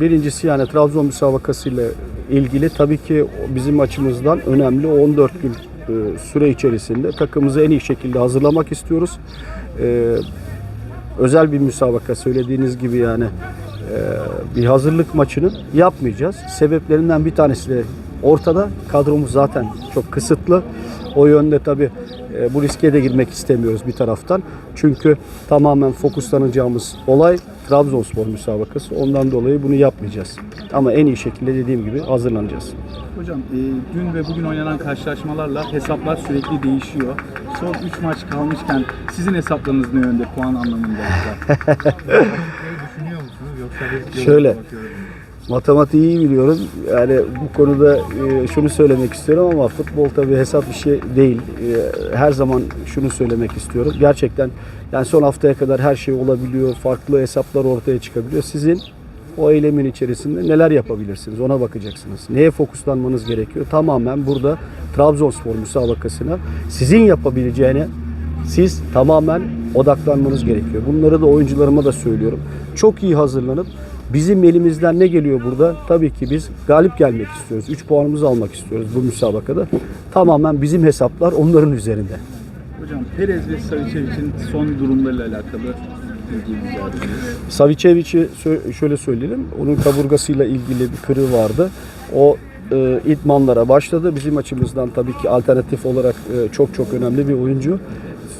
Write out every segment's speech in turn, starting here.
Birincisi yani Trabzon müsabakasıyla ilgili tabii ki bizim açımızdan önemli 14 gün e, süre içerisinde takımımızı en iyi şekilde hazırlamak istiyoruz. E, özel bir müsabaka söylediğiniz gibi yani e, bir hazırlık maçını yapmayacağız. Sebeplerinden bir tanesi de ortada. Kadromuz zaten çok kısıtlı. O yönde tabii e, bu riske de girmek istemiyoruz bir taraftan. Çünkü tamamen fokuslanacağımız olay Trabzonspor müsabakası. Ondan dolayı bunu yapmayacağız. Ama en iyi şekilde dediğim gibi hazırlanacağız. Hocam e, dün ve bugün oynanan karşılaşmalarla hesaplar sürekli değişiyor. Son 3 maç kalmışken sizin hesaplarınız ne yönde puan anlamında? Şöyle. Matematiği iyi biliyorum. Yani bu konuda e, şunu söylemek istiyorum ama futbol tabii hesap bir şey değil. E, her zaman şunu söylemek istiyorum. Gerçekten yani son haftaya kadar her şey olabiliyor. Farklı hesaplar ortaya çıkabiliyor. Sizin o eylemin içerisinde neler yapabilirsiniz ona bakacaksınız. Neye fokuslanmanız gerekiyor? Tamamen burada Trabzonspor müsabakasına sizin yapabileceğine siz tamamen odaklanmanız gerekiyor. Bunları da oyuncularıma da söylüyorum. Çok iyi hazırlanıp bizim elimizden ne geliyor burada? Tabii ki biz galip gelmek istiyoruz. 3 puanımızı almak istiyoruz bu müsabakada. Tamamen bizim hesaplar onların üzerinde. Hocam Perez ve Savicevic'in son durumlarıyla alakalı. Savicevic'i şöyle söyleyelim. Onun kaburgasıyla ilgili bir kırığı vardı. O e, idmanlara başladı. Bizim açımızdan tabii ki alternatif olarak e, çok çok önemli bir oyuncu.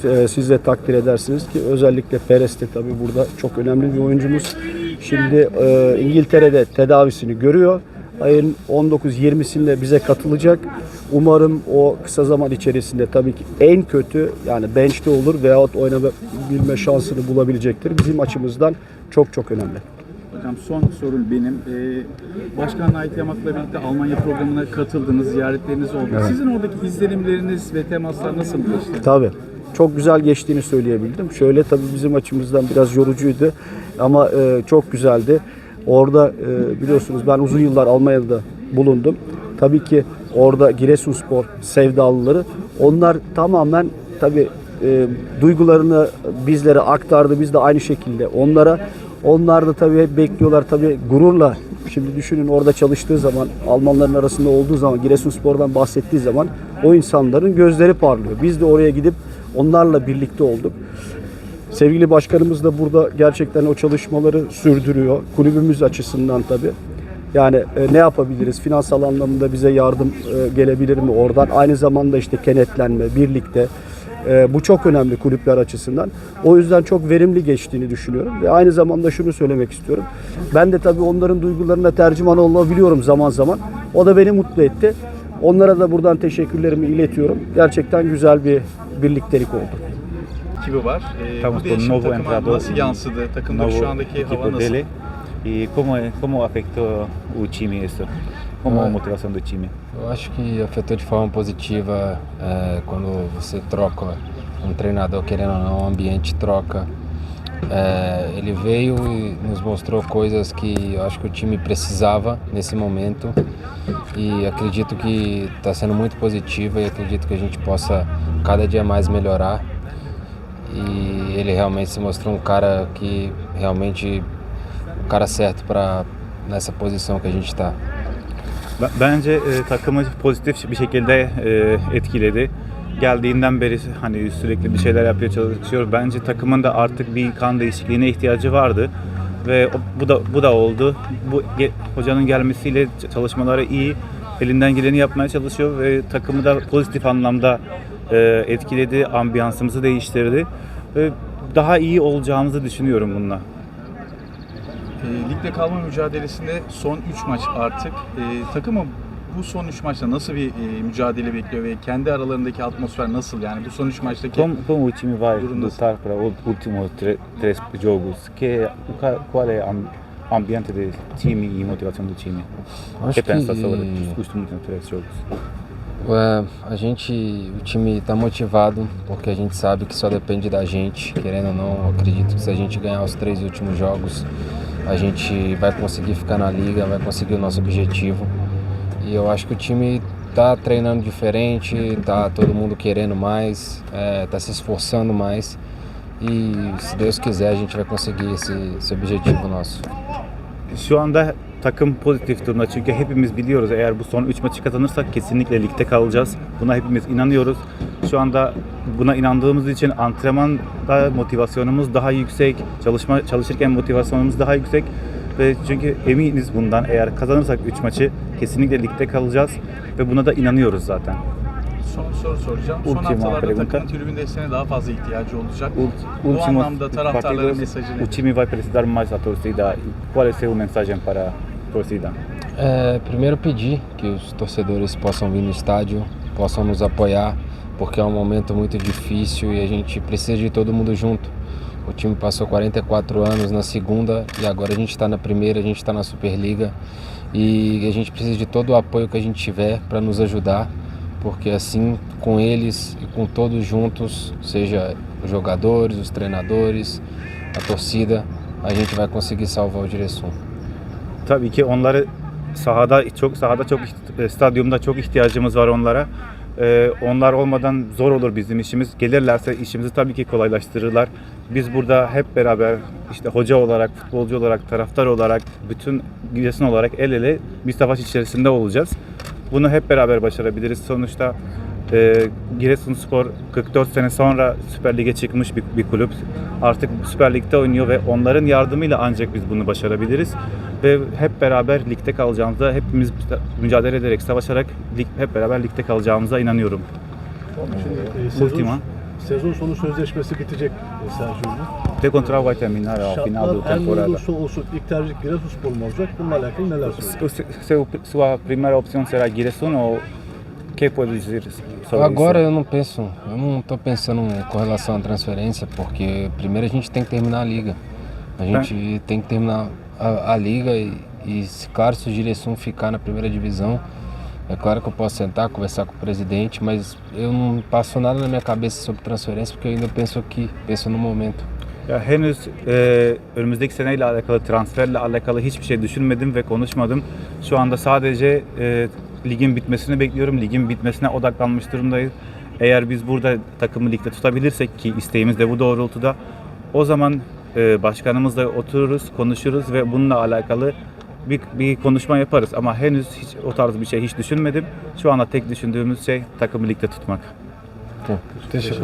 E, siz de takdir edersiniz ki özellikle Perez de tabii burada çok önemli bir oyuncumuz. Şimdi e, İngiltere'de tedavisini görüyor. Ayın 19-20'sinde bize katılacak. Umarım o kısa zaman içerisinde tabii ki en kötü yani bench'te olur veyahut oynayabilme şansını bulabilecektir. Bizim açımızdan çok çok önemli. Hocam son sorum benim. Ee, Başkan Ait Yamak'la birlikte Almanya programına katıldınız, ziyaretleriniz oldu. Sizin oradaki izlenimleriniz ve temaslar nasıl geçti? Tabii. Çok güzel geçtiğini söyleyebildim. Şöyle tabii bizim açımızdan biraz yorucuydu ama e, çok güzeldi. Orada e, biliyorsunuz ben uzun yıllar Almanya'da bulundum. Tabii ki orada Giresunspor sevdalıları onlar tamamen tabii e, duygularını bizlere aktardı. Biz de aynı şekilde onlara onlar da tabii hep bekliyorlar tabii gururla. Şimdi düşünün orada çalıştığı zaman Almanların arasında olduğu zaman Giresunspor'dan bahsettiği zaman o insanların gözleri parlıyor. Biz de oraya gidip onlarla birlikte olduk. Sevgili başkanımız da burada gerçekten o çalışmaları sürdürüyor. Kulübümüz açısından tabii. Yani e, ne yapabiliriz? Finansal anlamında bize yardım e, gelebilir mi oradan? Aynı zamanda işte kenetlenme, birlikte. E, bu çok önemli kulüpler açısından. O yüzden çok verimli geçtiğini düşünüyorum. Ve aynı zamanda şunu söylemek istiyorum. Ben de tabii onların duygularına tercüman olabiliyorum zaman zaman. O da beni mutlu etti. Onlara da buradan teşekkürlerimi iletiyorum. Gerçekten güzel bir birliktelik oldu. Ekibi var. Estamos bu değişim novo takıma nasıl yansıdı? Takımda novo şu andaki hava nasıl? dele e como é- como afetou o time isso? Como a Ah. motivação do time? Eu acho que afetou de forma positiva é, quando você troca um treinador, querendo ou não, o ambiente troca. É, ele veio e nos mostrou coisas que eu acho que o time precisava nesse momento e acredito que está sendo muito positiva e acredito que a gente possa cada dia mais melhorar. E ele realmente se mostrou um cara que realmente o cara certo para nessa posição que a gente está. Ben- Bence e, takımı pozitif bir şekilde e, etkiledi. Geldiğinden beri hani sürekli bir şeyler yapıyor çalışıyor. Bence takımın da artık bir kan değişikliğine ihtiyacı vardı ve o- bu da bu da oldu. Bu hocanın gelmesiyle çalışmaları iyi. Elinden geleni yapmaya çalışıyor ve takımı da pozitif anlamda e, etkiledi. Ambiyansımızı değiştirdi ve daha iyi olacağımızı düşünüyorum bununla. E, ligde kalma mücadelesinde son 3 maç artık. E, takımı bu son 3 maçta nasıl bir e, mücadele bekliyor ve kendi aralarındaki atmosfer nasıl? Yani bu son 3 maçtaki Como, como o time vai Durum nasıl? lutar para os últimos tre- três jogos? Que, qual é o ambiente do time e motivação do time? O Acho que pensa que- sobre os últimos três jogos? É, a gente, o time está motivado porque a gente sabe que só depende da gente, querendo ou não. eu Acredito que se a gente ganhar os três últimos jogos, a gente vai conseguir ficar na liga, vai conseguir o nosso objetivo. E eu acho que o time tá treinando diferente, tá todo mundo querendo mais, é, tá se esforçando mais. E se Deus quiser, a gente vai conseguir esse, esse objetivo nosso. Şu anda takım pozitif durumda çünkü hepimiz biliyoruz eğer bu son 3 maçı kazanırsak kesinlikle ligde kalacağız. Buna hepimiz inanıyoruz. Şu anda buna inandığımız için antrenmanda motivasyonumuz daha yüksek, çalışma çalışırken motivasyonumuz daha yüksek ve çünkü eminiz bundan eğer kazanırsak 3 maçı kesinlikle ligde kalacağız ve buna da inanıyoruz zaten. Son soru soracağım. Son Ultima haftalarda takımın tribün desteğine daha fazla ihtiyacı olacak. Ult- Bu anlamda taraftarlara partidos, mesajı o nedir? time vai precisar mais da torcida. Qual é seu mensagem para a torcida? É, primeiro pedir que os torcedores possam vir no estádio, possam nos apoiar, porque é um momento muito difícil e a gente precisa de todo mundo junto. O time passou 44 anos na segunda e agora a gente está na primeira, a gente está na Superliga e a gente precisa de todo o apoio que a gente tiver para nos ajudar, porque assim com eles e com todos juntos, seja os jogadores, os treinadores, a torcida, a gente vai conseguir salvar o Direção. Tabii ki onları sahada çok sahada çok stadyumda çok ihtiyacımız var onlara. Ee, onlar olmadan zor olur bizim işimiz. Gelirlerse işimizi tabii ki kolaylaştırırlar. Biz burada hep beraber işte hoca olarak, futbolcu olarak, taraftar olarak, bütün Giresun olarak el ele bir savaş içerisinde olacağız. Bunu hep beraber başarabiliriz. Sonuçta e, Giresunspor 44 sene sonra Süper Lig'e çıkmış bir, bir kulüp. Artık Süper Lig'de oynuyor ve onların yardımıyla ancak biz bunu başarabiliriz. Ve hep beraber ligde kalacağımıza, hepimiz mücadele ederek, savaşarak lig, hep beraber ligde kalacağımıza inanıyorum. Şimdi, e, sezon, Ultima. sezon sonu sözleşmesi bitecek e, Sergio'nun. Vai terminar ao final da Şartlar her ne temporada. olursa olsun ilk tercih Giresunspor mu olacak? Bununla alakalı neler seu, sua primeira opção será Giresun ou que pode dizer sobre Agora isso? eu não penso, eu não estou pensando com relação à transferência, porque primeiro a gente tem que terminar a liga. A gente tem que terminar a, a liga e, e, se, claro, se o Direção ficar na primeira divisão, é claro que eu posso sentar, conversar com o presidente, mas eu não passo nada na minha cabeça sobre transferência, porque eu ainda penso aqui, penso no momento. Ya henüz e, önümüzdeki seneyle alakalı transferle alakalı hiçbir şey düşünmedim ve konuşmadım. Şu anda sadece e, ligin bitmesini bekliyorum. Ligin bitmesine odaklanmış durumdayız. Eğer biz burada takımı ligde tutabilirsek ki isteğimiz de bu doğrultuda o zaman e, başkanımızla otururuz, konuşuruz ve bununla alakalı bir, bir konuşma yaparız. Ama henüz hiç o tarz bir şey hiç düşünmedim. Şu anda tek düşündüğümüz şey takımı ligde tutmak. Deixa eu...